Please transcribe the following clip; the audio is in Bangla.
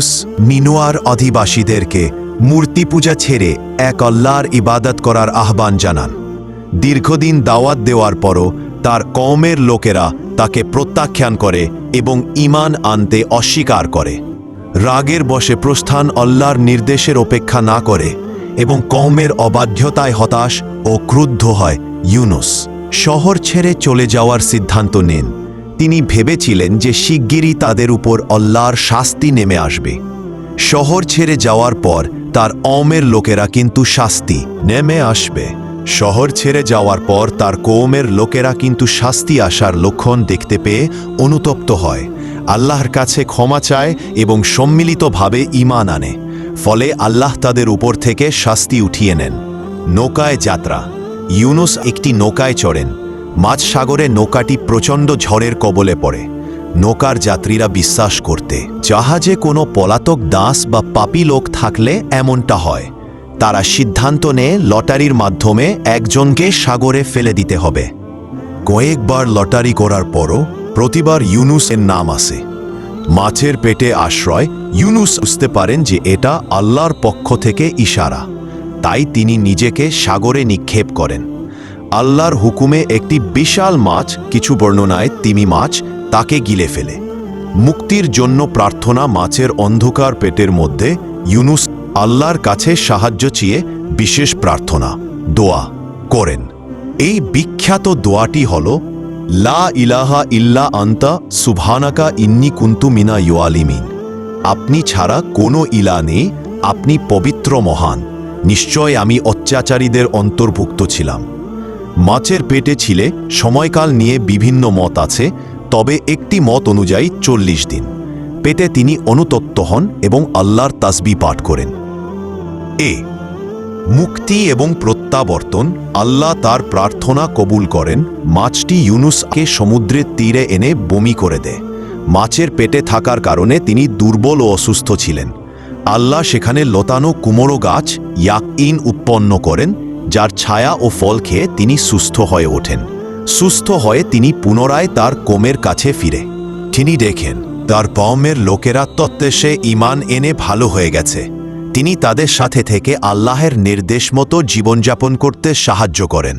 ইউনুস নিনোয়ার অধিবাসীদেরকে মূর্তি পূজা ছেড়ে এক আল্লাহর ইবাদত করার আহ্বান জানান। দীর্ঘদিন দাওয়াত দেওয়ার পরও তার কওমের লোকেরা তাকে প্রত্যাখ্যান করে এবং ইমান আনতে অস্বীকার করে। রাগের বসে প্রস্থান আল্লাহর নির্দেশের অপেক্ষা না করে এবং কওমের অবাধ্যতায় হতাশ ও ক্রুদ্ধ হয় ইউনুস। শহর ছেড়ে চলে যাওয়ার সিদ্ধান্ত নেন। তিনি ভেবেছিলেন যে শিগগিরই তাদের উপর অল্লাহর শাস্তি নেমে আসবে। শহর ছেড়ে যাওয়ার পর তার অমের লোকেরা কিন্তু শাস্তি নেমে আসবে। শহর ছেড়ে যাওয়ার পর তার কৌমের লোকেরা কিন্তু শাস্তি আসার লক্ষণ দেখতে পেয়ে অনুতপ্ত হয়। আল্লাহর কাছে ক্ষমা চায় এবং সম্মিলিতভাবে ঈমান আনে। ফলে আল্লাহ তাদের উপর থেকে শাস্তি উঠিয়ে নেন। নৌকায় যাত্রা। ইউনুস একটি নৌকায় চড়েন। মাঝ সাগরে নৌকাটি প্রচণ্ড ঝড়ের কবলে পড়ে। নৌকার যাত্রীরা বিশ্বাস করতে, জাহাজে কোনো পলাতক দাস বা পাপি লোক থাকলে এমনটা হয়। তারা সিদ্ধান্ত নেয় লটারির মাধ্যমে একজনকে সাগরে ফেলে দিতে হবে। কয়েকবার লটারি করার পরও প্রতিবার ইউনুসের নাম আসে। মাছের পেটে আশ্রয়, ইউনুস বুঝতে পারেন যে এটা আল্লাহর পক্ষ থেকে ইশারা। তাই তিনি নিজেকে সাগরে নিক্ষেপ করেন। আল্লাহর হুকুমে একটি বিশাল মাছ, কিছু বর্ণনায় তিমি মাছ, তাকে গিলে ফেলে। মুক্তির জন্য প্রার্থনা মাছের অন্ধকার পেটের মধ্যে ইউনুস আল্লাহর কাছে সাহায্য চেয়ে বিশেষ প্রার্থনা, দোয়া করেন। এই বিখ্যাত দোয়াটি হল, লা ইলাহা ইল্লা আন্তা সুভানাকা ইন্নি কুন্তু মিনা ইয়োয়ালিমিন আপনি ছাড়া কোনো ইলা নেই, আপনি পবিত্র মহান। নিশ্চয় আমি অত্যাচারীদের অন্তর্ভুক্ত ছিলাম। মাছের পেটে ছিলে সময়কাল নিয়ে বিভিন্ন মত আছে, তবে একটি মত অনুযায়ী চল্লিশ দিন। পেটে তিনি অনুতপ্ত হন এবং আল্লাহর তাসবি পাঠ করেন। এ, মুক্তি এবং প্রত্যাবর্তন আল্লাহ তার প্রার্থনা কবুল করেন, মাছটি ইউনুসকে সমুদ্রের তীরে এনে বমি করে দেয়। মাছের পেটে থাকার কারণে তিনি দুর্বল ও অসুস্থ ছিলেন। আল্লাহ সেখানে লতানো কুমড়ো গাছ ইয়াক ইন উৎপন্ন করেন যার ছায়া ও ফল খেয়ে তিনি সুস্থ হয়ে ওঠেন। সুস্থ হয়ে তিনি পুনরায় তার কোমের কাছে ফিরে। তিনি দেখেন, তার পমের লোকেরা তত্ত্বে ইমান এনে ভালো হয়ে গেছে। তিনি তাদের সাথে থেকে আল্লাহের নির্দেশ মতো জীবনযাপন করতে সাহায্য করেন।